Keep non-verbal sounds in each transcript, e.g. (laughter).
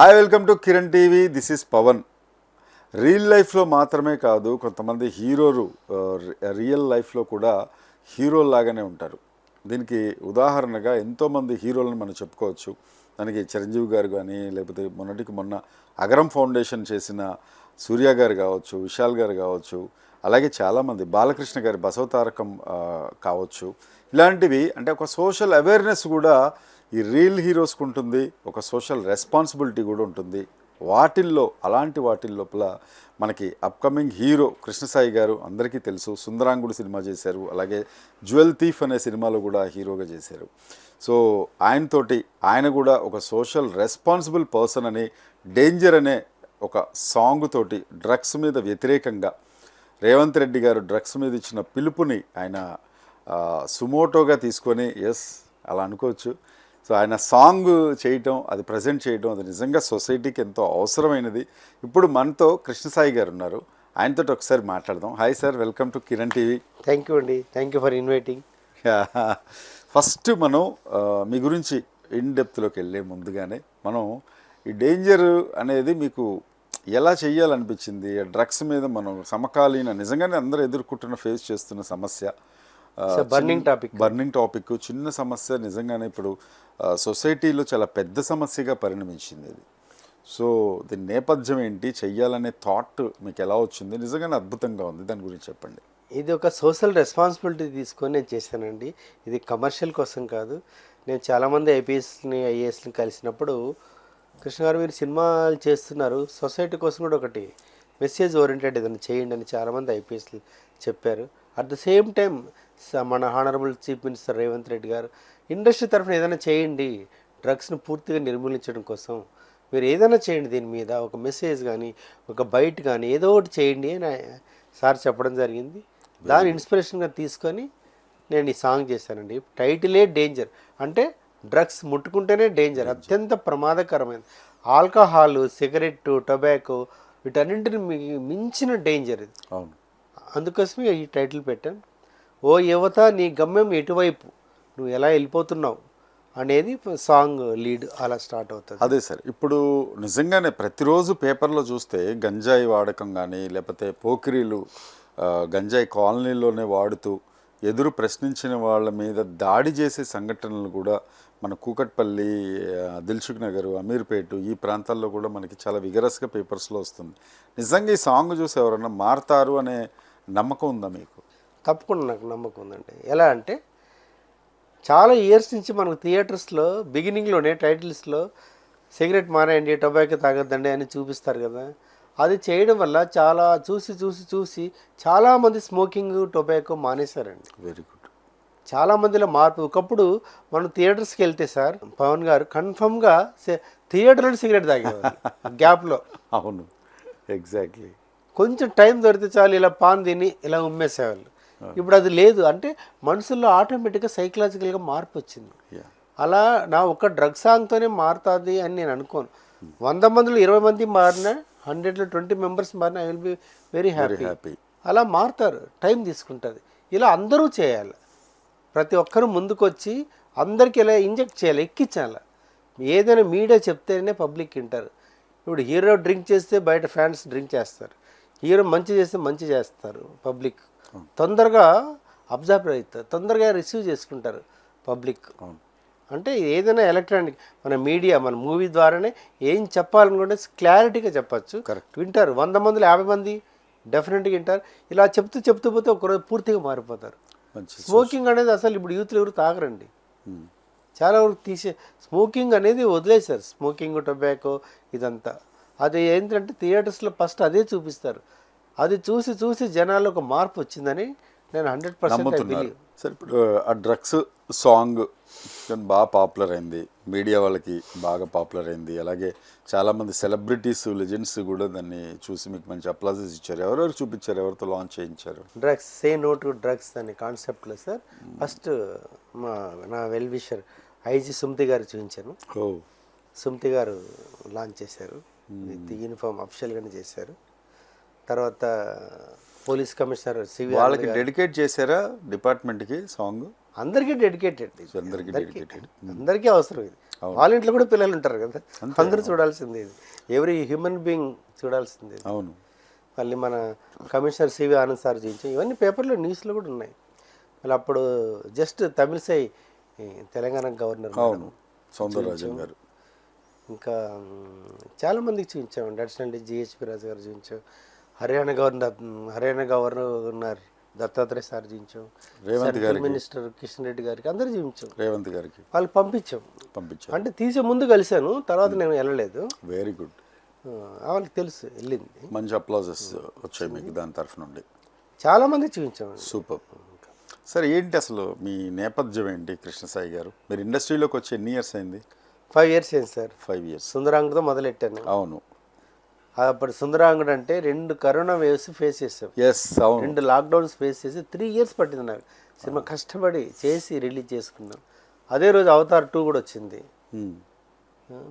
Hi welcome to Kiran TV this is Pawan real లైఫ్లో మాత్రమే కాదు కొంతమంది హీరోలు రియల్ లైఫ్లో కూడా హీరోల్లాగానే ఉంటారు. దీనికి ఉదాహరణగా ఎంతోమంది హీరోలను మనం చెప్పుకోవచ్చు. దానికి చిరంజీవి గారు కానీ లేకపోతే మొన్నటికి మొన్న అగరం ఫౌండేషన్ చేసిన సూర్య గారు కావచ్చు విశాల్ గారు కావచ్చు అలాగే చాలామంది బాలకృష్ణ గారి బసవతారకం కావచ్చు. ఇలాంటివి అంటే ఒక సోషల్ అవేర్నెస్ కూడా ఈ రియల్ హీరోస్కి ఉంటుంది ఒక సోషల్ రెస్పాన్సిబిలిటీ కూడా ఉంటుంది. వాటిల్లో అలాంటి వాటి లోపల మనకి అప్కమింగ్ హీరో కృష్ణసాయి గారు అందరికీ తెలుసు సుందరాంగుడు సినిమా చేశారు అలాగే జ్యువెల్ థీఫ్ అనే సినిమాలో కూడా హీరోగా చేశారు. సో ఆయనతోటి ఆయన కూడా ఒక సోషల్ రెస్పాన్సిబుల్ పర్సన్ అని డేంజర్ అనే ఒక సాంగ్ తోటి డ్రగ్స్ మీద వ్యతిరేకంగా రేవంత్ రెడ్డి గారు డ్రగ్స్ మీద ఇచ్చిన పిలుపుని ఆయన సుమోటోగా తీసుకొని ఎస్ అలా అనుకోవచ్చు. సో ఆయన సాంగ్ చేయటం అది ప్రజెంట్ చేయటం అది నిజంగా సొసైటీకి ఎంతో అవసరమైనది. ఇప్పుడు మనతో కృష్ణసాయి గారు ఉన్నారు. ఆయనతో ఒకసారి మాట్లాడదాం. Hi sir welcome to Kiran TV. Thank you అండి. Thank you for inviting first మనం మీ గురించి ఇన్ డెప్త్లోకి వెళ్ళే ముందుగానే మనం ఈ డేంజర్ అనేది మీకు ఎలా చేయాలనిపించింది డ్రగ్స్ మీద మనం సమకాలీన నిజంగానే అందరూ ఎదుర్కొంటున్న ఫేస్ చేస్తున్న సమస్య. బర్నింగ్ టాపిక్ బర్నింగ్ టాపిక్ చిన్న సమస్య నిజంగానే ఇప్పుడు సొసైటీలో చాలా పెద్ద సమస్యగా పరిణమించింది ఇది. సో దీని నేపథ్యం ఏంటి చెయ్యాలనే థాట్ మీకు ఎలా వచ్చింది? నిజంగానే అద్భుతంగా ఉంది దాని గురించి చెప్పండి. ఇది ఒక సోషల్ రెస్పాన్సిబిలిటీ తీసుకొని నేను చేశానండి. ఇది కమర్షియల్ కోసం కాదు. నేను చాలామంది ఐపీఎస్ని ఐఏఎస్ని కలిసినప్పుడు కృష్ణ గారు మీరు సినిమాలు చేస్తున్నారు సొసైటీ కోసం కూడా ఒకటి మెసేజ్ ఓరియంటెడ్ ఏదైనా చేయండి అని చాలామంది ఐపీఎస్లు చెప్పారు. అట్ ద సేమ్ టైం మన honourable chief minister Revanth Reddy గారు ఇండస్ట్రీ తరఫున ఏదైనా చేయండి. డ్రగ్స్ను పూర్తిగా నిర్మూలించడం కోసం మీరు ఏదైనా చేయండి దీని మీద. ఒక మెసేజ్ కానీ ఒక బైట్ కానీ ఏదో ఒకటి చేయండి అని సార్ చెప్పడం జరిగింది. దాని ఇన్స్పిరేషన్గా తీసుకొని నేను ఈ సాంగ్ చేశానండి. టైటిలే డేంజర్ అంటే డ్రగ్స్ ముట్టుకుంటేనే డేంజర్ అత్యంత ప్రమాదకరమైనది. ఆల్కహాల్ సిగరెట్ టొబాకో వీటన్నింటిని మించిన డేంజర్ ఇది. అవును. అందుకోసమే ఈ టైటిల్ పెట్టాను. ఓ యువత నీ గమ్యం ఎటువైపు? నువ్వు ఎలా వెళ్ళిపోతున్నావు? అనేది సాంగ్ లీడ్ అలా స్టార్ట్ అవుతుంది. అదే సార్ ఇప్పుడు నిజంగానే ప్రతిరోజు పేపర్లో చూస్తే గంజాయి వాడకం కానీ లేకపోతే పోకిరీలు గంజాయి కాలనీలోనే వాడుతూ ఎదురు ప్రశ్నించిన వాళ్ళ మీద దాడి చేసే సంఘటనలు కూడా మన కూకట్పల్లి దిల్సుఖ్ నగర్ అమీర్పేట ఈ ప్రాంతాల్లో కూడా మనకి చాలా విగరస్గా పేపర్స్లో వస్తుంది. నిజంగా ఈ సాంగ్ చూసి ఎవరన్నా మారతారు అనే నమ్మకం ఉందా మీకు? తప్పకుండా నాకు నమ్మకం ఉందండి. ఎలా అంటే చాలా ఇయర్స్ నుంచి మనకు థియేటర్స్లో బిగినింగ్లోనే టైటిల్స్లో సిగరెట్ మానేయండి టొబాకో తాగొద్దండి అని చూపిస్తారు కదా. అది చేయడం వల్ల చాలా చూసి చూసి చూసి చాలామంది స్మోకింగ్ టొబాకో మానేశారండి. వెరీ గుడ్ చాలా మందిలో మార్పు. ఒకప్పుడు మనం థియేటర్స్కి వెళ్తే సార్ పవన్ గారు కన్ఫర్మ్గా థియేటర్లో సిగరెట్ తాగేవారు గ్యాప్లో (laughs) అవును. ఎగ్జాక్ట్లీ కొంచెం టైం దొరికితే చాలు ఇలా పాన్ తిని ఇలా ఉమ్మేసేవాళ్ళు. ఇప్పుడు అది లేదు. అంటే మనుషుల్లో ఆటోమేటిక్గా సైకలాజికల్గా మార్పు వచ్చింది అలా నా ఒక డ్రగ్ సాంగ్తోనే మారుతుంది అని నేను అనుకోను. వంద మందిలో ఇరవై మంది మారినా హండ్రెడ్లో ట్వంటీ మెంబర్స్ మారినా I will be very happy. Happy అలా మారుతారు. టైం తీసుకుంటుంది. ఇలా అందరూ చేయాలి. ప్రతి ఒక్కరూ ముందుకొచ్చి అందరికీ ఇలా ఇంజెక్ట్ చేయాలి ఎక్కించాలి. ఏదైనా మీడియా చెప్తేనే పబ్లిక్ వింటారు. ఇప్పుడు హీరో డ్రింక్ చేస్తే బయట ఫ్యాన్స్ డ్రింక్ చేస్తారు. హీరో మంచి చేస్తే మంచి చేస్తారు పబ్లిక్. తొందరగా అబ్జర్వ్ అవుతారు తొందరగా రిసీవ్ చేసుకుంటారు పబ్లిక్. అంటే ఏదైనా ఎలక్ట్రానిక్ మన మీడియా మన మూవీ ద్వారానే ఏం చెప్పాలనుకుంటే క్లారిటీగా చెప్పచ్చు. Correct. వింటారు. వంద మందిలో యాభై మంది డెఫినెట్గా వింటారు. ఇలా చెప్తూ చెప్తూ పోతే ఒకరోజు పూర్తిగా మారిపోతారు. స్మోకింగ్ అనేది అసలు ఇప్పుడు యూత్లో ఎవరు తాగరండి. చాలా వరకు తీసే స్మోకింగ్ అనేది వదిలేశారు. స్మోకింగ్ టొబాకో ఇదంతా. అది ఏంటంటే థియేటర్స్లో ఫస్ట్ అదే చూపిస్తారు. అది చూసి చూసి జనాల్లో ఒక మార్పు వచ్చిందని నేను హండ్రెడ్ పర్సెంట్ సరే ఇప్పుడు ఆ డ్రగ్స్ సాంగ్ కానీ బాగా పాపులర్ అయింది. మీడియా వాళ్ళకి బాగా పాపులర్ అయింది. అలాగే చాలామంది సెలబ్రిటీస్ లెజెండ్స్ కూడా దాన్ని చూసి మీకు మంచి అప్లాజెస్ ఇచ్చారు. ఎవరెవరు చూపించారు? ఎవరితో లాంచ్ చేయించారు? Drugs say no to drugs అనే కాన్సెప్ట్లో సార్ ఫస్ట్ మా నా వెల్ విషర్ ఐజీ సుమతి గారు చూపించాను. ఓ. సుమతి గారు లాంచ్ చేశారు. విత్ యూనిఫామ్ అఫిషియల్గానే చేశారు. తర్వాత పోలీస్ కమిషనర్ సివి వాళ్ళకి డెడికేట్ చేశారా డిపార్ట్మెంట్కి సాంగ్? అందరికీ డెడికేటెడ్ అందరికీ dedicated. అందరికీ అవసరం ఇది. వాళ్ళ ఇంట్లో కూడా పిల్లలు ఉంటారు కదా. అందరూ చూడాల్సిందే ఇది. ఎవరి హ్యూమన్ బీయింగ్ చూడాల్సిందే. అవును. మళ్ళీ మన కమిషనర్ సివి ఆనంద్ సార్ చూపించాం ఇవన్నీ పేపర్లో న్యూస్లో కూడా ఉన్నాయి. మళ్ళీ అప్పుడు జస్ట్ తమిళసై తెలంగాణ గవర్నర్. అవును. సౌందరరాజన్ గారు. ఇంకా మ్, చాలా మందికి చూపించామండి అడిషనల్ జిహెచ్పి రాజు గారు చూపించాం హర్యానా గవర్నర్ హర్యానా గవర్నర్ ఉన్నారు. దత్తాత్రేయ సార్ చూపించాం రేవంత్ గారికి. మినిస్టర్ కిషన్ రెడ్డి గారికి అందరూ చూపించాం రేవంత్ గారికి. వాళ్ళు పంపించాం. పంపించారు అంటే తీసే ముందు కలిశాను తర్వాత నేను వెళ్ళలేదు. వెరీ గుడ్ వాళ్ళకి తెలుసు వెళ్ళింది. మంచి అప్లాజెస్ వచ్చాయి మీకు దాని తరఫు నుండి. చాలా మంది చూపించామండి. సూపర్. సార్ ఏంటి అసలు మీ నేపథ్యం ఏంటి కృష్ణసాయి గారు? మీరు ఇండస్ట్రీలోకి వచ్చి ఎన్ని ఇయర్స్ అయింది? ఫైవ్ ఇయర్స్ అయింది సార్. ఫైవ్ ఇయర్స్ సుందరాంగుతో మొదలెట్టాను. అవును. అప్పుడు సుందరాంగుడు అంటే రెండు కరోనా వేవ్స్ ఫేస్ చేసాం ఎస్ అవును. రెండు లాక్డౌన్స్ ఫేస్ చేసి త్రీ ఇయర్స్ పట్టింది నాకు. సినిమా కష్టపడి చేసి రిలీజ్ చేసుకున్నాం అదే రోజు అవతార్ టూ కూడా వచ్చింది. Hmm.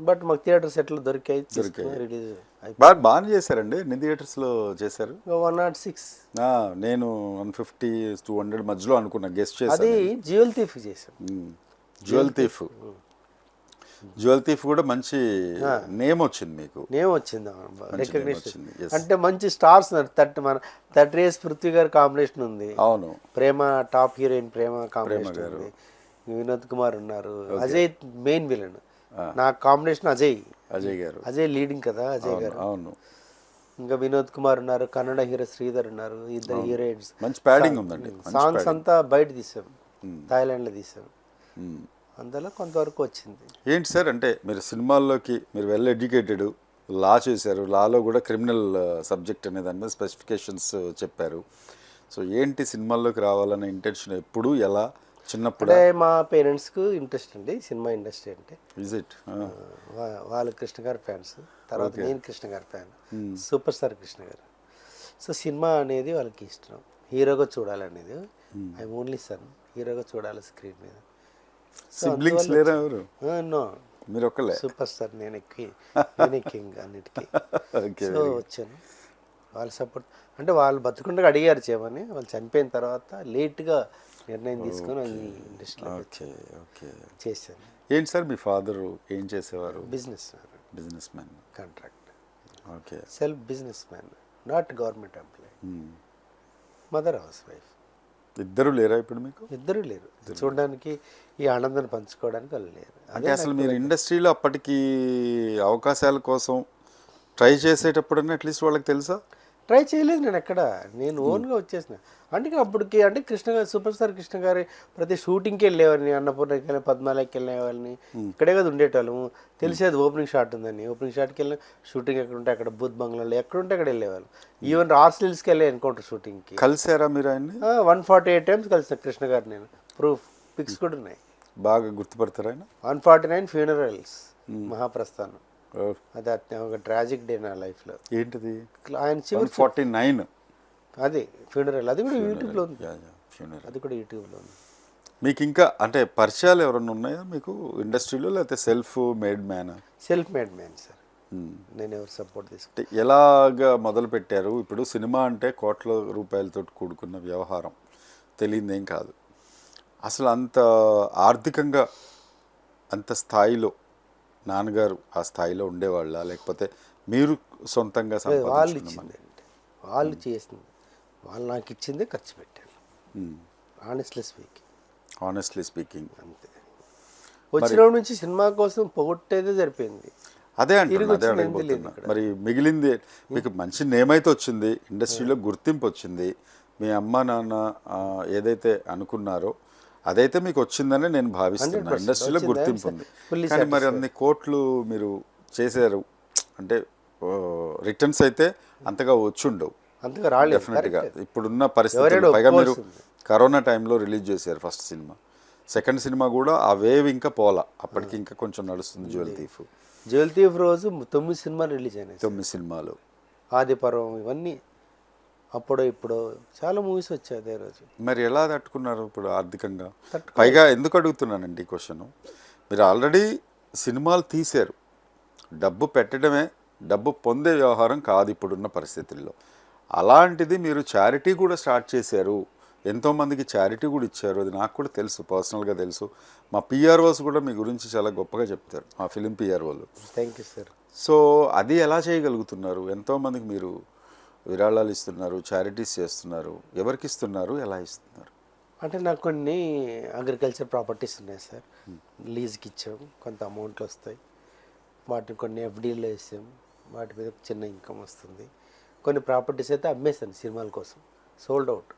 బట్ మాకు థియేటర్స్ ఎట్లా దొరికాయి రిలీజ్ బాగా బాగానే చేశారండి? ఎన్ని థియేటర్స్లో చేశారు? వన్ నాట్ సిక్స్ నేను వన్ ఫిఫ్టీ టూ హండ్రెడ్ మధ్యలో అనుకున్నా గెస్ట్ అది చేశాను జ్యువెల్ తీఫ్ చేసాం జ్యువెల్ థీఫ్ జ్యువెల్ థీఫ్ కూడా మంచి నేమ్ వచ్చింది మీకు. నేమ్ వచ్చింది రికగ్నిషన్. అంటే మంచి స్టార్స్ థర్టీ మన థర్టీ ఇయర్స్ పృథ్వీ గారి కాంబినేషన్ ఉంది. అవును. Prema top heroine Prema combination ఉంది. వినోద్ కుమార్ ఉన్నారు. అజయ్ మెయిన్ విలన్ నా కాంబినేషన్ అజయ్. అజయ్ గారు. అజయ్ లీడింగ్ కదా అజయ్ గారు. అవును. ఇంకా వినోద్ కుమార్ ఉన్నారు కన్నడ హీరో శ్రీధర్ ఉన్నారు ఇద్దరు హీరోయిన్స్. మంచి ప్యాడింగ్ ఉందండి. సాంగ్స్ అంతా బయట తీసాం. థాయిలాండ్లో తీసాం. అందులో కొంతవరకు వచ్చింది. ఏంటి సార్ అంటే మీరు సినిమాల్లోకి మీరు వెల్ ఎడ్యుకేటెడ్ లా చేశారు. లాలో కూడా క్రిమినల్ సబ్జెక్ట్ అనే దాని మీద స్పెసిఫికేషన్స్ చెప్పారు. సో ఏంటి సినిమాల్లోకి రావాలనే ఇంటెన్షన్ ఎప్పుడు ఎలా చిన్నప్పుడు? మా పేరెంట్స్కు ఇంట్రెస్ట్ అండి సినిమా ఇండస్ట్రీ అంటే. ఇజ్ ఇట్ వా- వాళ్ళు కృష్ణ గారి ఫ్యాన్స్. తర్వాత నేను కృష్ణ గారి ఫ్యాన్. సూపర్ స్టార్ కృష్ణ గారు. సో సినిమా అనేది వాళ్ళకి ఇష్టం. హీరోగా చూడాలనేది. I only son. హీరోగా చూడాలి స్క్రీన్ మీద. సిబ్లింగ్స్ లేరా ఎవరు? నో. మీరు ఒక్కలే సూపర్ స్టార్ నేను ఎక్కి (laughs) నేనే కింగ్ అన్నిటికీ. ఓకే సో వచ్చాను. వాళ్ళ సపోర్ట్ అంటే వాళ్ళు బతుకుండగా అడిగారు చేయమని. వాళ్ళు చనిపోయిన తర్వాత లేట్గా నిర్ణయం తీసుకొని ఈ ఇండస్ట్రీలో ఓకే ఓకే. చేశాను. ఏంటి సార్ మీ ఫాదరు ఏం చేసేవారు? Business business man contract okay. Self business man not government employee. Mother house wife ఇద్దరు లేరా ఇప్పుడు మీకు? ఇద్దరు లేరు. చూడడానికి ఈ ఆనందాన్ని పంచుకోవడానికి వాళ్ళు లేరు. అంటే అసలు మీరు ఇండస్ట్రీలో అప్పటికి అవకాశాల కోసం ట్రై చేసేటప్పుడన్నా అట్లీస్ట్ వాళ్ళకి తెలుసా? ట్రై చేయలేదు నేను ఎక్కడ. నేను ఓన్గా వచ్చేసిన. అంటే అప్పటికి అంటే కృష్ణ గారు సూపర్ స్టార్ కృష్ణ గారి ప్రతి షూటింగ్కి వెళ్ళేవాడిని అన్నపూర్ణకి వెళ్ళి పద్మాలకి వెళ్ళేవాళ్ళని ఇక్కడే కదా ఉండేటోళ్ళము. తెలిసేది ఓపెనింగ్ షాట్ ఉందని. ఓపెనింగ్ షాట్కి వెళ్ళిన షూటింగ్ ఎక్కడ ఉంటే అక్కడ బుద్ధ్ బంగ్లాలో ఎక్కడ ఉంటే అక్కడ వెళ్ళేవాళ్ళం. ఈవెన్ ఆర్సిల్స్కి వెళ్ళే ఎన్కౌంటర్ షూటింగ్కి. కలిసారా మీరు ఆయన్ని? వన్ ఫార్టీ ఎయిట్ టైమ్స్ కలిసిన కృష్ణ గారు నేను. ప్రూఫ్ పిక్స్ కూడా ఉన్నాయి. బాగా గుర్తుపడతారా ఆయన? One forty nine funerals Mahaprasthanam. అది ఒక ట్రాజిక్ డే నా లైఫ్లో ఏంటిది? ఆయన చివరి ఫార్టీ నైన్. అది ఫ్యూనరల్ అది కూడా యూట్యూబ్లో ఉంది. ఫ్యూనరల్ అది కూడా యూట్యూబ్లో ఉంది. మీకు ఇంకా అంటే పరిచయాలు ఎవరన్నా ఉన్నాయా మీకు? ఇండస్ట్రీలో లేకపోతే self made man self made man sir నేను ఎవరు సపోర్ట్ తీసుకు అంటే ఎలాగా మొదలు పెట్టారు? ఇప్పుడు సినిమా అంటే కోట్ల రూపాయలతో కూడుకున్న వ్యవహారం. తెలియదేం కాదు. అసలు అంత ఆర్థికంగా అంత స్థాయిలో నాన్నగారు ఆ స్థాయిలో ఉండేవాళ్ళ? లేకపోతే మీరు సొంతంగా వాళ్ళు ఇచ్చింది అంటే వాళ్ళు చేసింది. వాళ్ళు నాకు ఇచ్చిందే ఖర్చు పెట్టాను. ఆనెస్ట్లీ స్పీకింగ్ ఆనెస్ట్లీ స్పీకింగ్ అంతే. వచ్చిన నుంచి సినిమా కోసం పొగొట్టేదే సరిపోయింది. అదే అడగబోతున్నా మరి మిగిలింది మీకు మంచి నేమ్ అయితే వచ్చింది ఇండస్ట్రీలో గుర్తింపు వచ్చింది. మీ అమ్మ నాన్న ఏదైతే అనుకున్నారో అదైతే మీకు వచ్చిందని నేను భావిస్తున్నాను. 100% ఇండస్ట్రీలో. గుర్తింపు ఉంది. కానీ మరి అన్ని కోట్లు మీరు చేశారు. అంటే రిటర్న్స్ అయితే అంతగా వచ్చుండవు. అంతగా రాలేదు. డెఫినెట్గా ఇప్పుడున్న పరిస్థితులు. పైగా మీరు. కరోనా టైంలో రిలీజ్ చేశారు ఫస్ట్ సినిమా. సెకండ్ సినిమా కూడా ఆ వేవ్ ఇంకా పోలా. అప్పటికి ఇంకా కొంచెం నడుస్తుంది జ్యువెల్ తీఫ్. జ్యువెల్ తీఫ్ రోజు తొమ్మిది సినిమాలు రిలీజ్ అయినాయి తొమ్మిది సినిమాలు. ఆదిపర్వం ఇవన్నీ అప్పుడో ఇప్పుడు చాలా మూవీస్ వచ్చాయి అదే రోజు. మరి ఎలా తట్టుకున్నారు ఇప్పుడు ఆర్థికంగా? పైగా ఎందుకు అడుగుతున్నానండి ఈ క్వశ్చన్? మీరు ఆల్రెడీ సినిమాలు తీశారు. డబ్బు పెట్టడమే డబ్బు పొందే వ్యవహారం కాదు ఇప్పుడున్న పరిస్థితుల్లో. అలాంటిది మీరు చారిటీ కూడా స్టార్ట్ చేశారు. ఎంతోమందికి చారిటీ కూడా ఇచ్చారు. అది నాకు కూడా తెలుసు పర్సనల్గా తెలుసు. మా పిఆర్ఓస్ కూడా మీ గురించి చాలా గొప్పగా చెప్తారు మా film పిఆర్ఓలు. Thank you sir. So అది ఎలా చేయగలుగుతున్నారు? ఎంతోమందికి మీరు విరాళాలు ఇస్తున్నారు చారిటీస్ చేస్తున్నారు. ఎవరికి ఇస్తున్నారు ఎలా ఇస్తున్నారు? అంటే నాకు కొన్ని అగ్రికల్చర్ ప్రాపర్టీస్ ఉన్నాయి సార్. లీజ్కి ఇచ్చాం కొంత అమౌంట్లు వస్తాయి. వాటిని కొన్ని ఎఫ్డీలో వేసాం వాటి మీద చిన్న ఇన్కమ్ వస్తుంది. కొన్ని ప్రాపర్టీస్ అయితే అమ్మేశాను సినిమాల కోసం. సోల్డ్ అవుట్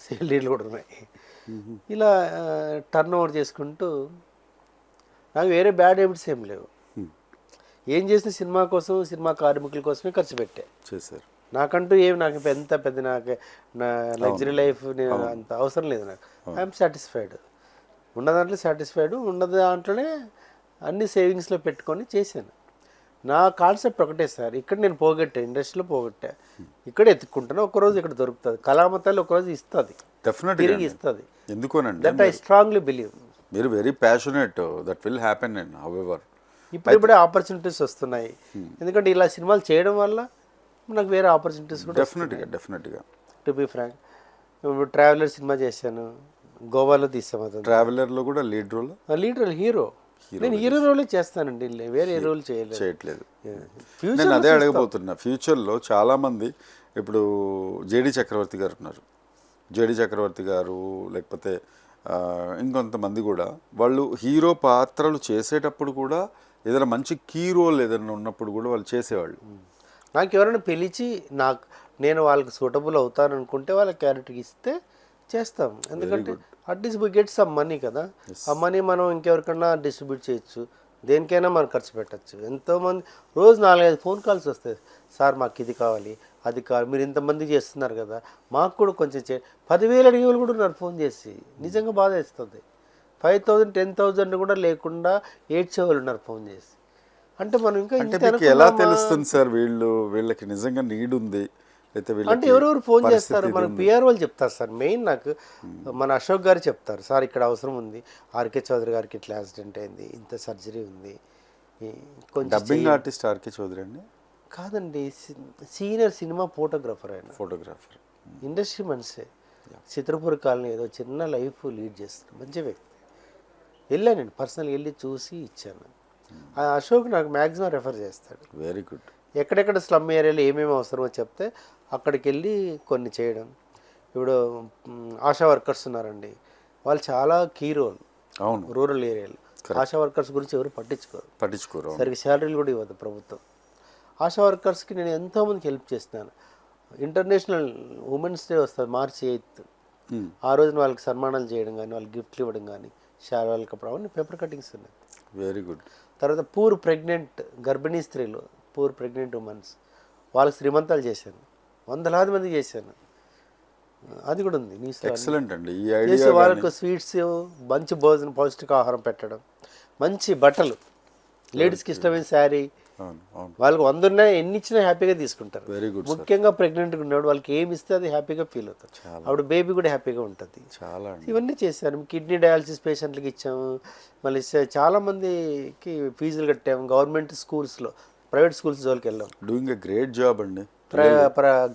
సేల్ డీలు కూడా ఉన్నాయి. ఇలా టర్న్ ఓవర్ చేసుకుంటూ నాకు వేరే బ్యాడ్ హ్యాబిట్స్ ఏం లేవు. ఏం చేసిన సినిమా కోసం సినిమా కార్మికుల కోసమే ఖర్చు పెట్టా. చేశారు. నాకంటూ ఏం నాకు ఎంత పెద్ద నాకు నా లగ్జరీ లైఫ్ నేను అంత అవసరం లేదు నాకు. ఐఎమ్ సాటిస్ఫైడ్ ఉన్న దాంట్లో సాటిస్ఫైడ్ ఉన్న దాంట్లోనే అన్ని సేవింగ్స్లో పెట్టుకొని చేశాను. నా కాన్సెప్ట్ ఒకటే సార్ ఇక్కడ నేను పోగొట్టా ఇండస్ట్రీలో పోగొట్టా. ఇక్కడ ఎత్తుక్కుంటాను ఒకరోజు ఇక్కడ దొరుకుతుంది. కళామతాలు ఒకరోజు ఇస్తుంది. తిరిగి ఇస్తుంది. ఎందుకోనండి? దట్ ఐ స్ట్రాంగ్లీ బిలీవ్ మీరు very passionate that will happen and however ఇప్పుడు ఇప్పుడే ఆపర్చునిటీస్ వస్తున్నాయి. ఎందుకంటే ఇలా సినిమాలు చేయడం వల్ల నాకు వేరే ఆపర్చునిటీస్ కూడా డెఫినెట్గా డెఫినెట్గా టు బి ఫ్రాంక్ ఇప్పుడు ట్రావెలర్ సినిమా చేశాను. గోవాలో తీసాం అతను. ట్రావెలర్లో కూడా లీడ్ రోల్ లీడర్ హీరో నేను హీరో రోలే చేస్తానండి వేరే రోల్ చేయలేదు. చేయట్లేదు. ఫ్యూచర్ నేను అదే అడగబోతున్నా. ఫ్యూచర్లో చాలామంది ఇప్పుడు జేడి చక్రవర్తి గారు ఉన్నారు. జేడి చక్రవర్తి గారు లేకపోతే ఇంకొంతమంది కూడా. వాళ్ళు హీరో పాత్రలు చేసేటప్పుడు కూడా ఏదైనా మంచి కీ రోల్ ఏదైనా ఉన్నప్పుడు కూడా వాళ్ళు చేసేవాళ్ళు. నాకు ఎవరైనా పిలిచి నాకు నేను వాళ్ళకి సూటబుల్ అవుతాను అనుకుంటే వాళ్ళ క్యారెక్టర్కి ఇస్తే చేస్తాం. ఎందుకంటే at least we get some money కదా. ఆ మనీ మనం ఇంకెవరికన్నా డిస్ట్రిబ్యూట్ చేయొచ్చు. దేనికైనా మనం ఖర్చు పెట్టచ్చు. ఎంతోమంది రోజు నాలుగైదు ఫోన్ కాల్స్ వస్తాయి. సార్ మాకు ఇది కావాలి. అది కావాలి మీరు ఇంతమంది చేస్తున్నారు కదా. మాకు కూడా కొంచెం చే పదివేలు అడిగే వాళ్ళు కూడా ఉన్నారు ఫోన్ చేసి. నిజంగా బాధ వేస్తుంది. ఫైవ్ థౌజండ్ టెన్ థౌజండ్ కూడా లేకుండా ఏడ్చే వాళ్ళు ఉన్నారు ఫోన్ చేసి. అంటే మనం ఇంకా అంటే ఇంత మీకు ఎలా? తెలుస్తుంది సార్ వీళ్ళు? వీళ్ళకి నిజంగా నీడ్ ఉంది? అంటే ఎవరెవరు ఫోన్ చేస్తారు? మన. పిఆర్ వాళ్ళు చెప్తారు సార్. మెయిన్ నాకు మన అశోక్ గారు చెప్తారు. సార్ ఇక్కడ అవసరం ఉంది. ఆర్కే చౌదరి గారికి ఇట్లా యాక్సిడెంట్ అయింది. ఇంత సర్జరీ ఉంది. కొంచెం డబ్బింగ్ ఆర్టిస్ట్ ఆర్కే చౌదరి అండి? కాదండి సీనియర్ సినిమా ఫోటోగ్రాఫర్ ఆయన. ఫోటోగ్రాఫర్. ఇండస్ట్రీ మనిషే. చిత్రపూర్ కాలనీ ఏదో చిన్న లైఫ్ లీడ్ చేస్తారు మంచి వ్యక్తి. వెళ్ళానండి పర్సనల్ వెళ్ళి చూసి ఇచ్చాను. ఆ అశోక్ నాకు మ్యాక్సిమం రెఫర్ చేస్తాడు. Very good. ఎక్కడెక్కడ స్లమ్ ఏరియాలో ఏమేమి అవసరమో చెప్తే అక్కడికి వెళ్ళి కొన్ని చేయడం. ఇప్పుడు ఆశా వర్కర్స్ ఉన్నారండి. వాళ్ళు చాలా కీ రోల్. అవును. రూరల్ ఏరియాలో. ఆశా వర్కర్స్ గురించి ఎవరు పట్టించుకోరు. పట్టించుకోరు. సరిగ్గా శాలరీలు కూడా ఇవ్వదు ప్రభుత్వం. ఆశా వర్కర్స్కి నేను ఎంతోమందికి హెల్ప్ చేస్తున్నాను. ఇంటర్నేషనల్ ఉమెన్స్ డే వస్తుంది మార్చి ఎయిత్. ఆ రోజున వాళ్ళకి సన్మానాలు చేయడం కానీ వాళ్ళకి గిఫ్ట్లు ఇవ్వడం కానీ శాలరీలు కప్పడం అవన్నీ పేపర్ కటింగ్స్ ఉన్నాయి. Very good. తర్వాత పూర్ ప్రెగ్నెంట్ గర్భిణీ స్త్రీలు పూర్ ప్రెగ్నెంట్ ఉమెన్స్ వాళ్ళకి శ్రీమంతాలు చేశాను. వందలాది మంది చేశాను. అది కూడా ఉంది. న్యూస్ ఎక్సలెంట్ అండి. ఈ చేసి ఐడియా వాళ్ళకు స్వీట్స్ మంచి భోజనం పౌష్టికాహారం పెట్టడం మంచి బట్టలు. లేడీస్కి ఇష్టమైన శారీ వాళ్ళకి వంద ఉన్నాయి ఎన్ని ఇచ్చినా హ్యాపీగా తీసుకుంటారు. వెరీ గుడ్ ముఖ్యంగా ప్రెగ్నెంట్గా ఉన్నాడు వాళ్ళకి ఏమి ఇస్తే అది హ్యాపీగా ఫీల్ అవుతారు అప్పుడు బేబీ కూడా హ్యాపీగా ఉంటుంది. చాలా ఇవన్నీ చేశాను కిడ్నీ డయాలసిస్ పేషెంట్లకి ఇచ్చాము. మళ్ళీ చాలా మందికి ఫీజులు కట్టాము. గవర్నమెంట్ స్కూల్స్లో ప్రైవేట్ స్కూల్స్ జోలికి వెళ్ళాం. డూయింగ్ ఎ గ్రేట్ జాబ్ అండి.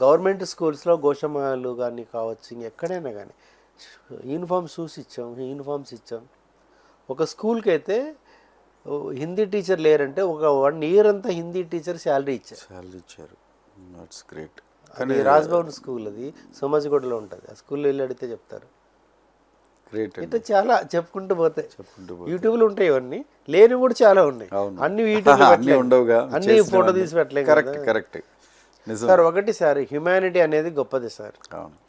గవర్నమెంట్ స్కూల్స్లో గోషమాలు కానీ కావచ్చు ఇంకెక్కడైనా కానీ యూనిఫామ్ షూస్ ఇచ్చాం యూనిఫామ్స్ ఇచ్చాం. ఒక స్కూల్కి అయితే హిందీ టీచర్ లేరంటే ఒక వన్ ఇయర్ అంతా హిందీ టీచర్ శాలరీ ఇచ్చారు. శాలరీ ఇచ్చారు. దట్స్ గ్రేట్ అది రాజ్భవన్ స్కూల్ అది సోమాజిగూడలో ఉంటుంది. ఆ స్కూల్లో వెళ్ళి అడిగితే చెప్తారు. గ్రేట్ ఇట్లా చాలా చెప్పుకుంటూ పోతాయి చెప్పుకుంటూ యూట్యూబ్లో ఉంటాయి ఇవన్నీ. లేని కూడా చాలా ఉన్నాయి. అన్ని యూట్యూబ్ (laughs) అన్నీ ఉండవుగా. అన్ని ఫోటో తీసి పెట్టలేం కరెక్ట్ కరెక్ట్ సార్ ఒకటి సార్ హ్యుమానిటీ అనేది గొప్పది సార్.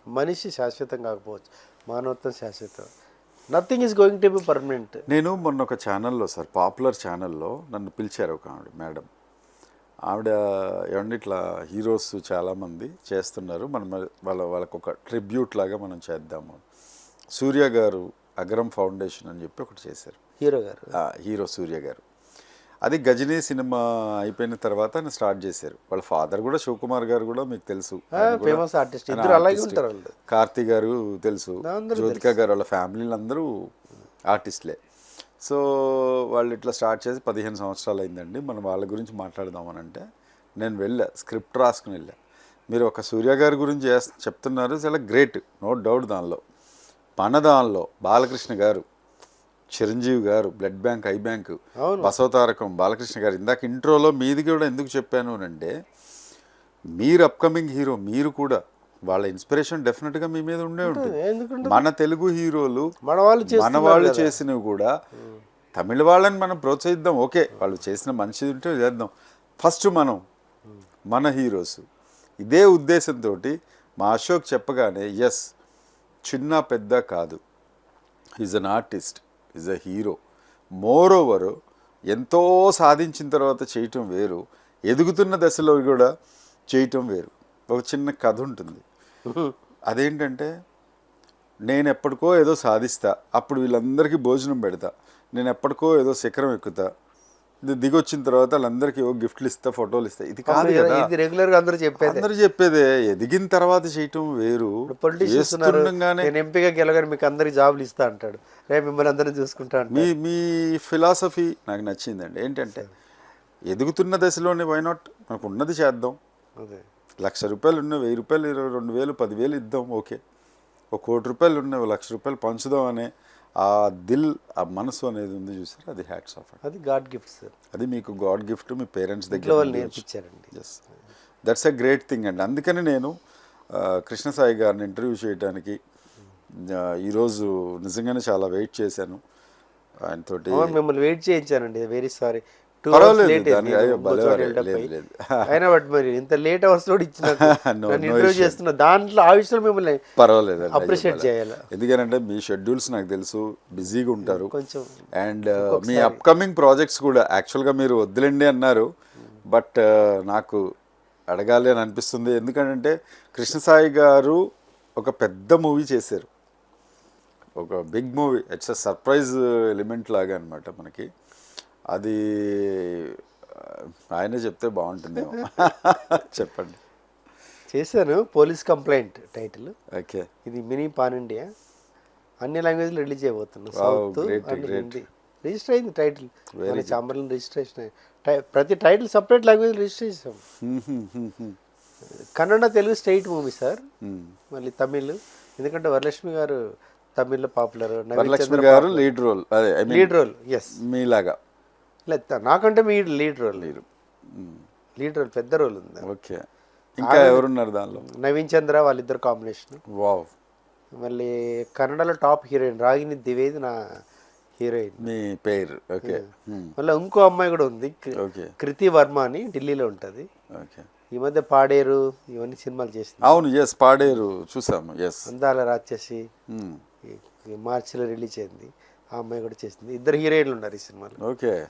మనిషి శాశ్వతం కాకపోవచ్చు. మానవత్వం శాశ్వతం. Nothing is going to be permanent నేను మొన్న ఒక ఛానల్లో సార్ పాపులర్ ఛానల్లో నన్ను పిలిచారు ఒక ఆవిడ మేడం. ఆవిడ ఏమంటే ఇట్లా హీరోస్ చాలామంది చేస్తున్నారు. మనం వాళ్ళ వాళ్ళకు ఒక ట్రిబ్యూట్ లాగా మనం చేద్దాము. సూర్య గారు అగ్రం ఫౌండేషన్ అని చెప్పి ఒకటి చేశారు. హీరో గారు. హీరో సూర్య గారు. అది గజనీ సినిమా అయిపోయిన తర్వాత ఆయన స్టార్ట్ చేశారు. వాళ్ళ ఫాదర్ కూడా శివకుమార్ గారు కూడా మీకు తెలుసు. ఫేమస్ ఆర్టిస్ట్ ఇద్దరు అలాగే. ఉంటారు కార్తీ గారు తెలుసు. జ్యోతిక గారు వాళ్ళ ఫ్యామిలీలు అందరూ ఆర్టిస్ట్లే సో వాళ్ళు ఇట్లా స్టార్ట్ చేసి పదిహేను సంవత్సరాలు అయిందండి. మనం వాళ్ళ గురించి మాట్లాడదామని అంటే నేను వెళ్ళా స్క్రిప్ట్ రాసుకుని వెళ్ళా. మీరు ఒక సూర్య గారి గురించి చెప్తున్నారు. చాలా గ్రేట్ నో డౌట్ దానిలో. మన దానిలో బాలకృష్ణ గారు చిరంజీవి గారు blood bank eye bank. Basavatarakam Balakrishna గారు ఇందాక ఇంట్రోలో మీది కూడా ఎందుకు చెప్పాను అంటే మీరు అప్కమింగ్ హీరో మీరు కూడా వాళ్ళ ఇన్స్పిరేషన్ డెఫినెట్గా మీ మీద ఉండే ఉంటుంది. మన తెలుగు హీరోలు మన వాళ్ళు మన వాళ్ళు. చేసినవి కూడా తమిళ వాళ్ళని మనం ప్రోత్సహిద్దాం. ఓకే వాళ్ళు చేసిన మంచిది ఉంటే చేద్దాం. ఫస్ట్ మనం మన హీరోస్ ఇదే ఉద్దేశంతో మా అశోక్ చెప్పగానే ఎస్ చిన్న పెద్ద కాదు. Is an artist is a hero moreover ఎంతో సాధించిన తర్వాత చేయటం వేరు. ఎదుగుతున్న దశలో కూడా చేయటం వేరు. ఒక చిన్న కథ ఉంటుంది. అదేంటంటే నేను ఎప్పటికో ఏదో సాధిస్తా. అప్పుడు వీళ్ళందరికీ భోజనం పెడతా. నేను ఎప్పటికో ఏదో శిఖరం ఎక్కుతా. ఇది దిగొచ్చిన తర్వాత వాళ్ళందరికీ ఏవో గిఫ్ట్లు ఇస్తా ఫోటోలు ఇస్తా. ఇది కాదు కదా. ఇది రెగ్యులర్గా అందరూ చెప్పేది. అందరూ చెప్పేదే ఎదిగిన తర్వాత చేయటం వేరు. పొలిటీషియన్స్ నేను ఎంపీగా గెలవగానే మీకు అందరికి జాబులు ఇస్తా అంటాడు. రేపు మిమ్మల్ని అందరినీ చూసుకుంటా మీ మీ ఫిలాసఫీ నాకు నచ్చిందండి. ఏంటంటే ఎదుగుతున్న దశలోనే వై నాట్ మనకు ఉన్నది చేద్దాం. లక్ష రూపాయలు ఉన్న వెయ్యి రూపాయలు ఇరవై రెండు వేలు పదివేలు ఇద్దాం. ఓకే. ఒక కోటి రూపాయలు ఉన్న ఒక లక్ష రూపాయలు పంచుదాం అనే ఆ దిల్ ఆ మనసు అనేది ఉంది చూసారు? అది హ్యాట్స్ ఆఫ్ అది గాడ్ గిఫ్ట్ సార్. అది మీకు గాడ్ గిఫ్ట్ మీ పేరెంట్స్ దగ్గర నేర్పించారండి. Yes that's a great thing అండి. అందుకని నేను కృష్ణసాయి గారిని ఇంటర్వ్యూ చేయడానికి ఈరోజు నిజంగానే చాలా వెయిట్ చేశాను. ఆయనతోటి మిమ్మల్ని వెయిట్ చేయించానండి. వెరీ సారీ అయినా బట్ మరి ఇంత లేట్ అవర్స్ తోటి ఇచ్చిన ఇంటర్వ్యూ. చేస్తున్నా దాంట్లో ఆ విషయంలో మిమ్మల్ని పర్వాలేదు చేయాలి. ఎందుకంటే మీ షెడ్యూల్స్ నాకు తెలుసు బిజీగా ఉంటారు. కొంచెం అండ్ మీ అప్కమింగ్ ప్రాజెక్ట్స్ కూడా యాక్చువల్గా మీరు వద్దులేండి అన్నారు. బట్ నాకు అడగాలి అని అనిపిస్తుంది. ఎందుకంటే కృష్ణసాయి గారు ఒక పెద్ద మూవీ చేశారు. ఒక big movie it's a surprise element లాగా అనమాట మనకి. అది ఆయనే చెప్తే బాగుంటుందేమో. (laughs) చెప్పండి. చేశాను పోలీస్ కంప్లైంట్ టైటిల్. ఓకే. ఇది మినీ పాన్ ఇండియా. అన్ని లాంగ్వేజ్లో release south and. Hindi. Register అయింది టైటిల్. మన చాంబర్లో రిజిస్ట్రేషన్ ప్రతి టైటిల్ సపరేట్ లాంగ్వేజ్ రిజిస్టర్ చేసాం Kannada Telugu state movie sir. మళ్ళీ తమిళ్. ఎందుకంటే వరలక్ష్మి గారు తమిళ్ళో పాపులర్. వరలక్ష్మి గారు lead role. Lead role yes మీలాగా. లేదు నాకంటే మీ లీడ్ రోల్ లీడ్ రోల్ పెద్ద రోల్ ఉంది. ఓకే. ఇంకా ఎవరున్నారు దానిలో? నవీన్ చంద్ర వాళ్ళిద్దరు కాంబినేషన్. వావ్. మళ్ళీ కన్నడలో టాప్ హీరోయిన్ రాగిని ద్వివేది నా హీరోయిన్. మీ పేరు. ఓకే. మళ్ళీ ఇంకో అమ్మాయి కూడా ఉంది. కృతి వర్మ అని ఢిల్లీలో ఉంటుంది. ఓకే. ఈ మధ్య పాడేరు ఇవన్నీ సినిమాలు చేసింది. అవును ఎస్ పాడేరు చూసాము. ఎస్ అందాల రాక్షసి. ఈ మార్చిలో రిలీజ్ అయింది. ఆ అమ్మాయి కూడా చేసింది. ఇద్దరు హీరోయిన్లు ఉన్నారు ఈ సినిమాలో. ఓకే.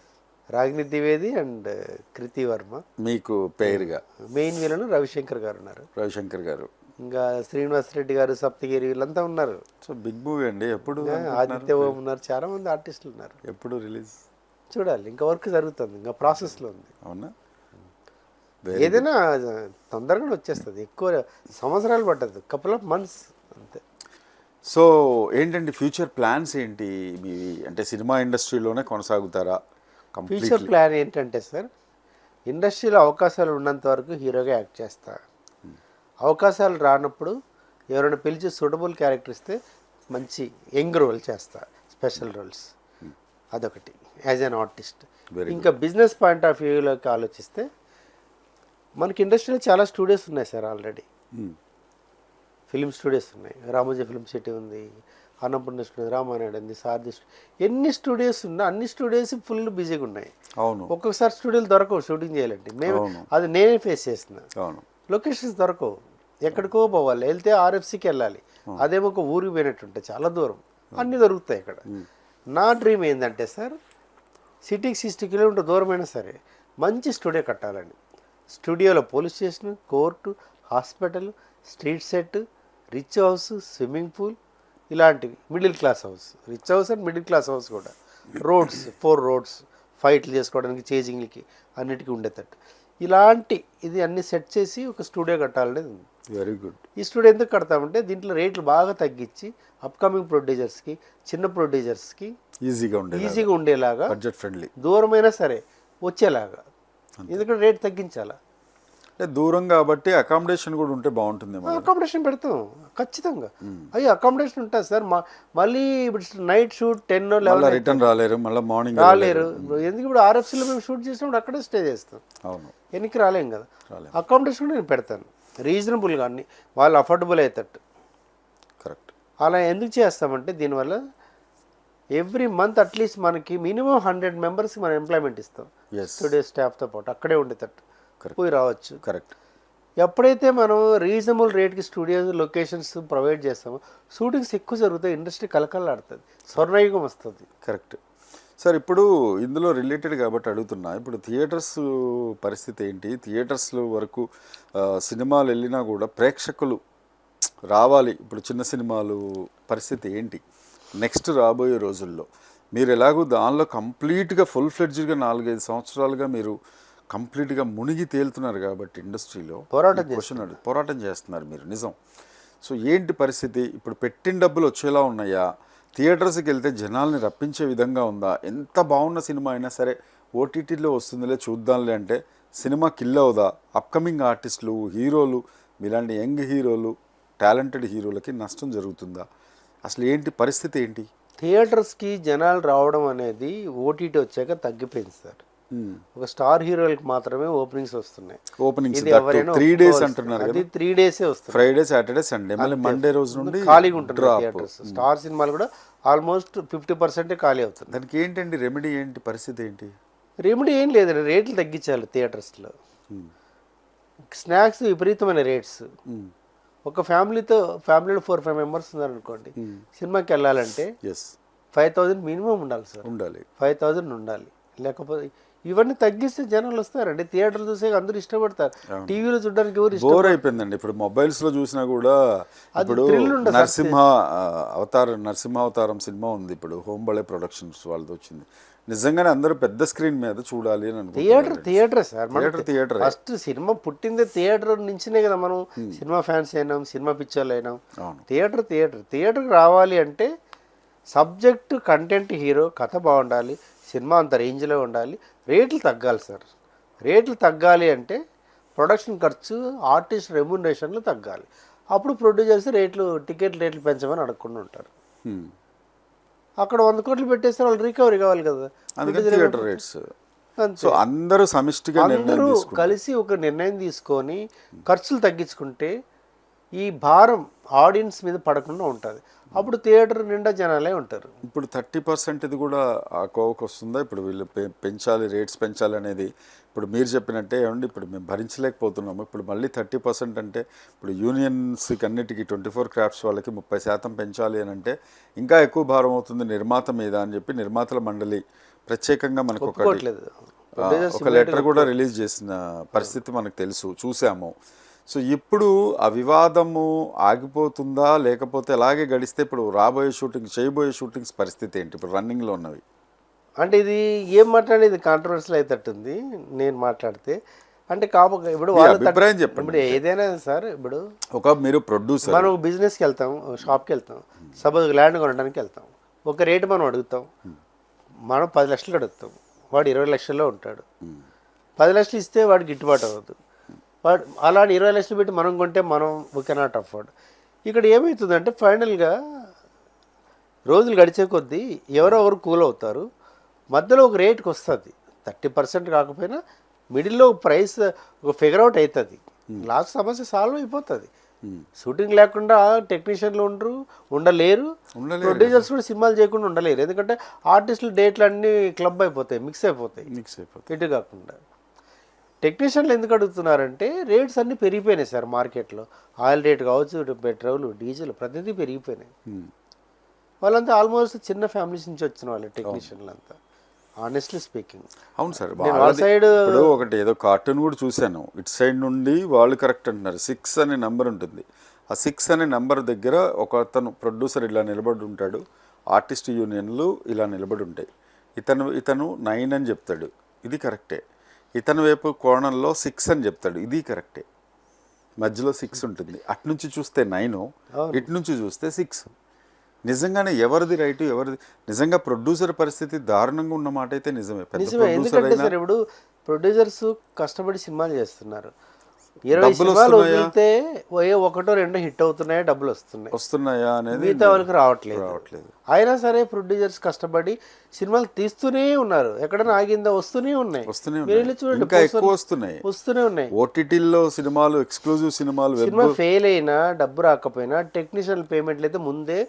రాగిని ద్వివేది అండ్ కృతి వర్మ. మీకు పేరుగా. మెయిన్ వీళ్ళను రవిశంకర్ గారు ఉన్నారు. రవిశంకర్ గారు. ఇంకా శ్రీనివాస్ రెడ్డి గారు సప్తగిరి వీళ్ళంతా ఉన్నారు. సో బిగ్ మూవీ అండి. ఎప్పుడు ఆదిత్య ఓం ఉన్నారు. చాలా మంది ఆర్టిస్టులు ఉన్నారు. ఎప్పుడు రిలీజ్? చూడాలి. ఇంకా వర్క్ జరుగుతుంది. ఇంకా ప్రాసెస్లో ఉంది. అవునా? ఏదైనా తొందరగానే వచ్చేస్తుంది. ఎక్కువ సంవత్సరాలు పట్టదు. కపుల్ ఆఫ్ మంత్స్ అంతే. సో ఏంటండి ఫ్యూచర్ ప్లాన్స్ ఏంటి? మీవి అంటే సినిమా ఇండస్ట్రీలోనే కొనసాగుతారా? ఫ్యూచర్ ప్లాన్ ఏంటంటే సార్ ఇండస్ట్రీలో అవకాశాలు ఉన్నంత వరకు హీరోగా యాక్ట్ చేస్తా. అవకాశాలు రానప్పుడు ఎవరైనా పిలిచి సూటబుల్ క్యారెక్టర్ ఇస్తే మంచి యంగ్ రోల్ చేస్తా స్పెషల్ రోల్స్ అదొకటి యాజ్ అన్ ఆర్టిస్ట్ ఇంకా బిజినెస్ పాయింట్ ఆఫ్ వ్యూలోకి ఆలోచిస్తే మనకి ఇండస్ట్రీలో చాలా స్టూడియోస్ ఉన్నాయి సార్ ఆల్రెడీ ఫిలిం స్టూడియోస్ ఉన్నాయి. రామోజీ ఫిలిం సిటీ ఉంది. అన్నపూర్ణ స్టూడియో రామానాయుడు సారథి స్టూడియో ఎన్ని స్టూడియోస్ ఉన్నా అన్ని స్టూడియోస్ ఫుల్ బిజీగా ఉన్నాయి. అవును. ఒక్కొక్కసారి స్టూడియోలు దొరకవు షూటింగ్ చేయాలంటే. మేము. అది నేనే ఫేస్ చేస్తున్నా. అవును. లొకేషన్స్ దొరకవు. ఎక్కడికో పోవాలి. వెళ్తే ఆర్ఎఫ్సికి వెళ్ళాలి. అదేమో ఒక ఊరికి పోయినట్టుంటే చాలా దూరం. అన్నీ దొరుకుతాయి ఇక్కడ నా డ్రీమ్ ఏంటంటే సార్ సిటీకి సిక్స్టీ కిలోమీటర్ దూరమైనా సరే మంచి స్టూడియో కట్టాలని. స్టూడియోలో police station court hospital street set rich house swimming pool ఇలాంటివి. Middle class house rich house and middle class house కూడా. రోడ్స్ ఫోర్ రోడ్స్ ఫైట్లు చేసుకోవడానికి చేజింగ్లకి అన్నిటికీ ఉండేటట్టు. ఇలాంటి ఇది అన్ని సెట్ చేసి ఒక స్టూడియో కట్టాలనేది ఉంది. వెరీ గుడ్ ఈ స్టూడియో ఎందుకు కడతామంటే దీంట్లో రేట్లు బాగా తగ్గించి అప్కమింగ్ ప్రొడ్యూసర్స్కి చిన్న ప్రొడ్యూసర్స్కి ఈజీగా ఉండేది ఈజీగా ఉండేలాగా బడ్జెట్ ఫ్రెండ్లీ దూరమైనా సరే వచ్చేలాగా. ఎందుకంటే రేట్ తగ్గించాలా? అంటే దూరం కాబట్టి అకామిడేషన్ కూడా ఉంటే బాగుంటుంది అకామిడేషన్ పెడతాం ఖచ్చితంగా. అయ్యి అకామిడేషన్ ఉంటుంది సార్. మా మళ్ళీ ఇప్పుడు night shoot ten eleven return రాలేరు మళ్ళీ మార్నింగ్ రాలేరు. ఎందుకు ఇప్పుడు ఆర్ఎఫ్సీలో మేము షూట్ చేసినప్పుడు అక్కడే స్టే చేస్తాం. అవును. వెనక్కి రాలేం కదా. అకామిడేషన్ కూడా నేను పెడతాను. రీజనబుల్గా అన్ని. వాళ్ళు అఫోర్డబుల్ అయ్యేటట్టు. కరెక్ట్ అలా ఎందుకు చేస్తామంటే దీనివల్ల ఎవ్రీ మంత్ అట్లీస్ట్ మనకి మినిమం హండ్రెడ్ మెంబర్స్కి మనం ఎంప్లాయ్మెంట్ ఇస్తాం. ఎస్ టుడే స్టాఫ్తో పాటు అక్కడే ఉండేటట్టు. పోయి రావచ్చు. కరెక్ట్ ఎప్పుడైతే మనం రీజనబుల్ రేట్కి స్టూడియోస్ లొకేషన్స్ ప్రొవైడ్ చేస్తామో షూటింగ్స్ ఎక్కువ జరుగుతాయి ఇండస్ట్రీ కలకలాడుతుంది స్వర్ణయుగం వస్తుంది. కరెక్ట్ సార్ ఇప్పుడు ఇందులో రిలేటెడ్ కాబట్టి అడుగుతున్నా. ఇప్పుడు థియేటర్స్ పరిస్థితి ఏంటి? థియేటర్స్ వరకు సినిమాలు వెళ్ళినా కూడా ప్రేక్షకులు రావాలి. ఇప్పుడు చిన్న సినిమాలు పరిస్థితి ఏంటి? నెక్స్ట్ రాబోయే రోజుల్లో మీరు ఎలాగో దానిలో కంప్లీట్గా ఫుల్ ఫ్లెడ్జ్గా నాలుగైదు సంవత్సరాలుగా మీరు కంప్లీట్గా మునిగి తేలుతున్నారు కాబట్టి ఇండస్ట్రీలో పోరాటం క్వశ్చన్ పోరాటం చేస్తున్నారు మీరు నిజం. సో ఏంటి పరిస్థితి? ఇప్పుడు పెట్టిన డబ్బులు వచ్చేలా ఉన్నాయా? థియేటర్స్కి వెళ్తే జనాల్ని రప్పించే విధంగా ఉందా? ఎంత బాగున్న సినిమా అయినా సరే ఓటీటీలో వస్తుందిలే చూద్దాంలే అంటే సినిమా కిల్ అవుదా? అప్కమింగ్ ఆర్టిస్టులు హీరోలు మీలాంటి యంగ్ హీరోలు టాలెంటెడ్ హీరోలకి నష్టం జరుగుతుందా? అసలు ఏంటి పరిస్థితి ఏంటి? థియేటర్స్కి జనాలు రావడం అనేది ఓటీటీ వచ్చాక తగ్గిపోయింది సార్. ఒక స్టార్ హీరోలకు మాత్రమే ఓపెనింగ్స్ వస్తున్నాయి. Openings three days. అంటున్నారు అది త్రీ డేసే వస్తుంది. ఫ్రైడే సాటర్డే సండే మళ్ళీ మండే రోజు నుండి ఖాళీగా ఉంటుంది థియేటర్స్ స్టార్ సినిమాలు కూడా ఆల్మోస్ట్ ఫిఫ్టీ పర్సెంటే ఖాళీ అవుతుంది. దానికి ఏంటండి రెమెడీ ఏంటి? పరిస్థితి ఏంటి? రెమెడీ ఏం లేదండి. రేట్లు తగ్గించాలి థియేటర్స్లో స్నాక్స్ విపరీతమైన రేట్స్ Hmm. ఒక ఫ్యామిలీతో ఫ్యామిలీలో ఫోర్ ఫైవ్ మెంబర్స్ ఉన్నారనుకోండి సినిమాకి వెళ్ళాలంటే ఫైవ్ థౌజండ్ మినిమం ఉండాలి సార్. ఉండాలి. ఫైవ్ థౌజండ్ ఉండాలి. లేకపోతే ఇవన్నీ తగ్గిస్తే జనాలు వస్తారండి థియేటర్ చూసే అందరూ ఇష్టపడతారు. టీవీలో చూడడానికి ఎవరు బోర్ అయిపోయిందండి. ఇప్పుడు మొబైల్స్లో చూసినా కూడా ఇప్పుడు. నరసింహ అవతారం నరసింహ అవతారం సినిమా ఉంది. ఇప్పుడు హోంబళే ప్రొడక్షన్స్ వాళ్ళది వచ్చింది. నిజంగానే అందరూ పెద్ద స్క్రీన్ మీద చూడాలి అని theatre theatre sir. Theatre theatre. First cinema పుట్టిందే థియేటర్ నుంచినే కదా మనం సినిమా ఫ్యాన్స్ అయినాం సినిమా పిక్చర్లు అయినాం థియేటర్ థియేటర్. థియేటర్కి రావాలి అంటే సబ్జెక్ట్ కంటెంట్ హీరో కథ బాగుండాలి. సినిమా అంత రేంజ్లో ఉండాలి. రేట్లు తగ్గాలి సార్. రేట్లు తగ్గాలి అంటే ప్రొడక్షన్ ఖర్చు ఆర్టిస్ట్ రెమ్యునరేషన్లు తగ్గాలి. అప్పుడు ప్రొడ్యూసర్స్ రేట్లు టికెట్ రేట్లు పెంచమని అడగకుండా ఉంటారు. అక్కడ వంద కోట్లు పెట్టేస్తే వాళ్ళు రికవరీ కావాలి కదా. Theatre rates. సో అందరూ సమిష్టిగా అందరూ కలిసి ఒక నిర్ణయం తీసుకొని ఖర్చులు తగ్గించుకుంటే ఈ భారం ఆడియన్స్ మీద పడకుండా ఉంటుంది. అప్పుడు థియేటర్ నిండా జనాలే ఉంటారు. ఇప్పుడు థర్టీ పర్సెంట్ ఇది కూడా ఆ కోవకు వస్తుందా? ఇప్పుడు వీళ్ళు పెంచాలి రేట్స్ పెంచాలి అనేది ఇప్పుడు మీరు చెప్పినట్టే ఏమండి? ఇప్పుడు మేము భరించలేకపోతున్నాము. ఇప్పుడు మళ్ళీ థర్టీ పర్సెంట్ అంటే ఇప్పుడు యూనియన్స్కి అన్నిటికీ ట్వంటీ ఫోర్ క్రాఫ్ట్స్ వాళ్ళకి ముప్పై శాతం పెంచాలి అని అంటే ఇంకా ఎక్కువ భారం అవుతుంది నిర్మాత మీద అని చెప్పి నిర్మాతల మండలి ప్రత్యేకంగా మనకు ఒక లెటర్ కూడా రిలీజ్ చేసిన పరిస్థితి మనకు తెలుసు. చూసాము. సో ఇప్పుడు ఆ వివాదము ఆగిపోతుందా? లేకపోతే అలాగే గడిస్తే ఇప్పుడు రాబోయే షూటింగ్ చేయబోయే షూటింగ్స్ పరిస్థితి ఏంటి? ఇప్పుడు రన్నింగ్లో ఉన్నవి. అంటే ఇది ఏం మాట్లాడేది కాంట్రవర్సీలు అవుతట్టుంది నేను మాట్లాడితే. అంటే కాపు ఇప్పుడు మీ వాళ్ళ తట్టు- అభిప్రాయం చెప్పండి. ఇప్పుడు ఏదైనా సార్ ఇప్పుడు ఒక మీరు ప్రొడ్యూసర్ మనం బిజినెస్కి వెళ్తాం షాప్కి వెళ్తాం. సపోజ్ ల్యాండ్ కొనడానికి వెళ్తాం. ఒక రేటు మనం అడుగుతాం. మనం పది లక్షలు అడుగుతాం. వాడు ఇరవై లక్షల్లో ఉంటాడు. పది లక్షలు ఇస్తే వాడు గిట్టుబాటు అవ్వదు. వాడు అలాంటి ఇరవై లక్షలు పెట్టి మనం కొంటే మనం వీ కెనాట్ అఫోర్డ్ ఇక్కడ ఏమవుతుందంటే ఫైనల్గా రోజులు గడిచే కొద్దీ ఎవరో ఒకరు కూల్ అవుతారు. మధ్యలో ఒక రేట్కి వస్తుంది. థర్టీ పర్సెంట్ కాకపోయినా మిడిల్లో ప్రైస్ ఒక ఫిగర్ అవుట్ అవుతుంది లాస్ట్ సమస్య సాల్వ్ అయిపోతుంది. షూటింగ్ లేకుండా టెక్నీషియన్లు ఉండరు ఉండలేరు. ప్రొడ్యూసర్స్ కూడా సినిమాలు చేయకుండా ఉండలేరు. ఎందుకంటే ఆర్టిస్టుల డేట్లు అన్నీ క్లబ్ అయిపోతాయి మిక్స్ అయిపోతాయి. మిక్స్ అయిపోతుంది ఇటు కాకుండా. టెక్నీషియన్లు ఎందుకు అడుగుతున్నారంటే రేట్స్ అన్నీ పెరిగిపోయినాయి సార్ మార్కెట్లో. ఆయిల్ రేట్ కావచ్చు పెట్రోల్ డీజిల్ ప్రతిదీ పెరిగిపోయినాయి. Hmm. వాళ్ళంతా ఆల్మోస్ట్ చిన్న ఫ్యామిలీస్ నుంచి వచ్చిన వాళ్ళు టెక్నీషియన్లు అంతా ఆనెస్ట్లీ స్పీకింగ్ అవును సార్ వాళ్ళ ఇప్పుడు ఒకటి ఏదో కార్టూన్ కూడా చూశాను. ఇటు సైడ్ నుండి వాళ్ళు కరెక్ట్ అంటున్నారు. సిక్స్ అనే నెంబర్ ఉంటుంది. ఆ సిక్స్ అనే నెంబర్ దగ్గర ఒక అతను ప్రొడ్యూసర్ ఇలా నిలబడి ఉంటాడు. ఆర్టిస్ట్ యూనియన్లు ఇలా నిలబడి ఉంటాయి. ఇతను ఇతను నైన్ అని చెప్తాడు. ఇది కరెక్టే. ఇతని వైపు కోణంలో సిక్స్ అని చెప్తాడు. ఇది కరెక్టే మధ్యలో సిక్స్ ఉంటుంది. అటు నుంచి చూస్తే నైన్ ఇటు నుంచి చూస్తే సిక్స్ నిజంగానే ఎవరిది రైట్ ఎవరిది? నిజంగా ప్రొడ్యూసర్ పరిస్థితి దారుణంగా ఉన్న మాట అయితే నిజమే నిజమే. ఎందుకంటే సార్ ఇప్పుడు ప్రొడ్యూసర్స్ కష్టపడి సినిమాలు చేస్తున్నారు. ఇరవై సినిమాలు వస్తున్నాయా? వదిలితే ఒకటో రెండో హిట్ అవుతున్నాయా? డబ్బులు వస్తున్నాయి. వస్తున్నాయా అనేది మిగతా వాళ్ళకి రావట్లేదు. రావట్లేదు. అయినా సరే ప్రొడ్యూసర్స్ కష్టపడి సినిమాలు తీస్తూనే ఉన్నారు. ఎక్కడైనా ఆగిందా? వస్తూనే ఉన్నాయి. వస్తూనే చూడండి ఇంకా poster- ఎక్కువ వస్తున్నాయి. వస్తూనే ఉన్నాయి. ఓటీటీల్లో సినిమాలు ఎక్స్క్లూజివ్ సినిమాలు సినిమా ఫెయిల్ అయినా డబ్బు రాకపోయినా టెక్నీషియన్ పేమెంట్లు అయితే ముందే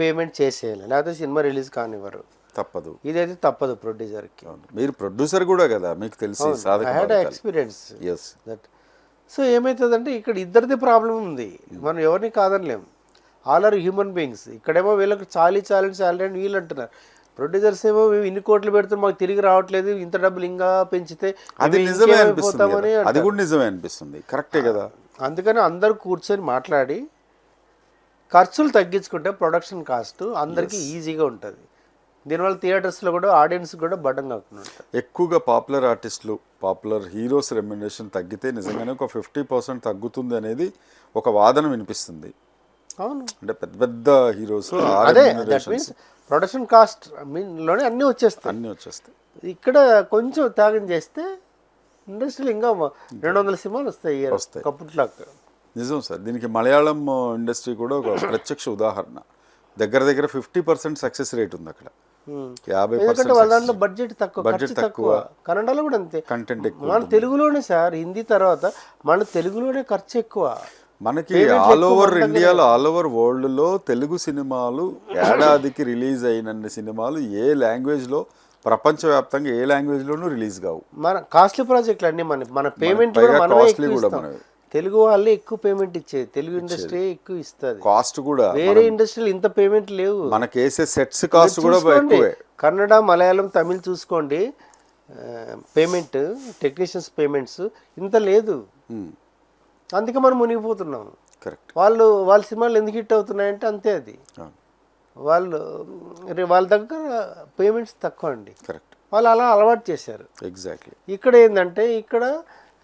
పేమెంట్ చేసేయాలి. లేకపోతే సినిమా రిలీజ్ కానివ్వరు. తప్పదు. ఇదైతే తప్పదు ప్రొడ్యూసర్కి. మీరు ప్రొడ్యూసర్ కూడా కదా మీకు తెలిసి had experience yes that so ఏమవుతుందంటే ఇక్కడ ఇద్దరిది ప్రాబ్లం ఉంది. మనం ఎవరిని కాదనలేం. ఆల్ ఆర్ హ్యూమన్ బీయింగ్స్ ఇక్కడేమో వీళ్ళకి చాలీ చాలని శాలరీ అని వీళ్ళు అంటున్నారు. ప్రొడ్యూసర్స్ ఏమో మేము ఇన్ని కోట్లు పెడుతున్నాం మాకు తిరిగి రావట్లేదు ఇంత డబ్బులు ఇంకా పెంచితే అది నిజమే అనిపిస్తుంది. అది. కూడా నిజమే అనిపిస్తుంది. కరెక్టే కదా. అందుకని అందరూ కూర్చొని మాట్లాడి ఖర్చులు తగ్గించుకుంటే ప్రొడక్షన్ కాస్ట్ అందరికీ ఈజీగా ఉంటుంది. దీనివల్ల థియేటర్స్లో కూడా ఆడియన్స్ కూడా బడ్డం కాకుండా ఎక్కువగా పాపులర్ ఆర్టిస్టులు పాపులర్ హీరోస్ రెమ్యునేషన్ తగ్గితే నిజంగానే ఒక ఫిఫ్టీ పర్సెంట్ తగ్గుతుంది అనేది ఒక వాదన వినిపిస్తుంది. అవును. అంటే పెద్ద పెద్ద హీరోస్ అదే దట్ మీన్స్ ప్రొడక్షన్ కాస్ట్ మీన్లోనే అన్నీ వచ్చేస్తాయి. అన్నీ వచ్చేస్తాయి. ఇక్కడ కొంచెం త్యాగం చేస్తే ఇండస్ట్రీలో ఇంకా రెండు వందల సినిమాలు వస్తాయి. వస్తాయి. కప్పుట్లాగా నిజం సార్ దీనికి మలయాళం ఇండస్ట్రీ కూడా ఒక ప్రత్యక్ష ఉదాహరణ. దగ్గర దగ్గర ఫిఫ్టీ పర్సెంట్ సక్సెస్ రేట్ ఉంది అక్కడ. యాభై ఎందుకంటే వాళ్ళ దాంట్లో బడ్జెట్ తక్కువ ఖర్చు తక్కువ. కన్నడలో కూడా అంతే. కంటెంట్ ఎక్కువ మన తెలుగులోనే సార్ హిందీ తర్వాత మన తెలుగులోనే ఖర్చు ఎక్కువ. మనకి ఆల్ ఓవర్ ఇండియాలో ఆల్ ఓవర్ వరల్డ్లో తెలుగు సినిమాలు ఏడాదికి రిలీజ్ అయినన్ని సినిమాలు ఏ లాంగ్వేజ్లో ప్రపంచవ్యాప్తంగా ఏ లాంగ్వేజ్లోనూ రిలీజ్ కావు. మన కాస్ట్లీ ప్రాజెక్టులు అన్ని మన మన పేమెంట్ కూడా మనమే తెలుగు వాళ్ళే ఎక్కువ పేమెంట్ ఇచ్చేది. తెలుగు ఇండస్ట్రీ ఎక్కువ ఇస్తుంది. కాస్ట్ కూడా వేరే ఇండస్ట్రీలు ఇంత పేమెంట్ లేవు. మనకి వేసే సెట్స్ కాస్ట్ కూడా ఎక్కువే. కన్నడ మలయాళం తమిళ్ చూసుకోండి. పేమెంట్ టెక్నీషియన్స్ పేమెంట్స్ ఇంత లేదు. అందుకే మనం మునిగిపోతున్నాం. కరెక్ట్ వాళ్ళు వాళ్ళ సినిమాలు ఎందుకు హిట్ అవుతున్నాయంటే అంతే అది. వాళ్ళు వాళ్ళ దగ్గర పేమెంట్స్ తక్కువ అండి కరెక్ట్ వాళ్ళు అలా అలవాటు చేశారు. ఎగ్జాక్ట్లీ ఇక్కడ ఏంటంటే ఇక్కడ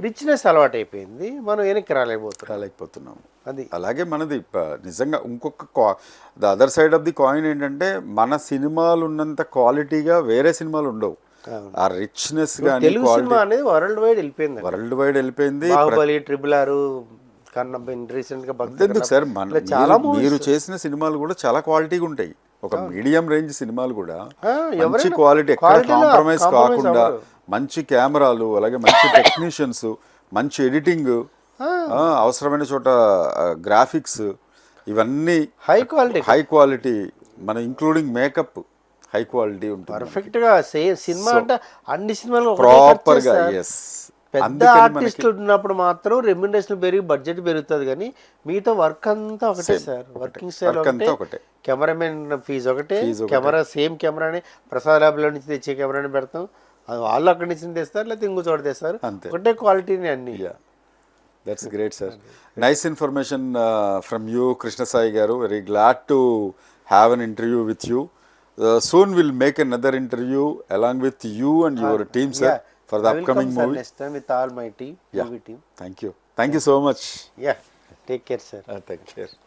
రిచ్నెస్ అలవాటు అయిపోయింది మనం వెనక్కి రాలేకపోతున్నాం. రాలేకపోతున్నాము. అది. అలాగే మనది నిజంగా ఇంకొక the other side of the coin ఏంటంటే మన సినిమాలు ఉన్నంత క్వాలిటీగా వేరే సినిమాలు ఉండవు. ఆ రిచ్నెస్ తెలుగు సినిమా అనేది వరల్డ్ వైడ్ వెళ్ళిపోయింది వరల్డ్ వైడ్ వెళ్ళిపోయింది. బాహుబలి ట్రిపుల్ ఆరు కన్నా రీసెంట్గా భక్తి ఎందుకు సార్? మన చాలా మీరు- చేసిన సినిమాలు కూడా చాలా క్వాలిటీగా ఉంటాయి. ఒక మీడియం రేంజ్ సినిమాలు కూడా మంచి క్వాలిటీ ఎక్కడ కాంప్రమైజ్ కాకుండా. మంచి కెమెరాలు అలాగే మంచి టెక్నీషియన్స్ మంచి ఎడిటింగ్ అవసరమైన చోట గ్రాఫిక్స్ ఇవన్నీ హై క్వాలిటీ హై క్వాలిటీ మన ఇంక్లూడింగ్ మేకప్ హై క్వాలిటీ ఉంటుంది పర్ఫెక్ట్గా సేమ్ సినిమా అంటే అన్ని సినిమాలు ప్రాపర్గా ఎస్ పెద్ద ఆర్టిస్టులు ఉన్నప్పుడు మాత్రం రెమ్యునరేషన్ పెరిగి బడ్జెట్ పెరుగుతుంది కానీ మిగతా వర్క్ అంతా ఒకటే సార్. వర్కింగ్ స్టైల్ ఒకటే. కెమెరామెన్ ఫీజు ఒకటే. కెమెరా సేమ్ కెమెరాని ప్రసాద్ ల్యాబ్లో నుంచి తెచ్చే కెమెరాని పెడతాం. అది వాళ్ళు అక్కడి నుంచి తెస్తారు లేకపోతే ఇంకో చోట తెస్తారు. అంతే. ఒకటే క్వాలిటీని అన్ని. That's great sir nice information from you Krishnasai గారు. Very glad to have an interview with you soon will make another interview along with you and your team sir for the upcoming movie next time with all my team thank you thank you so much yeah take care sir thank you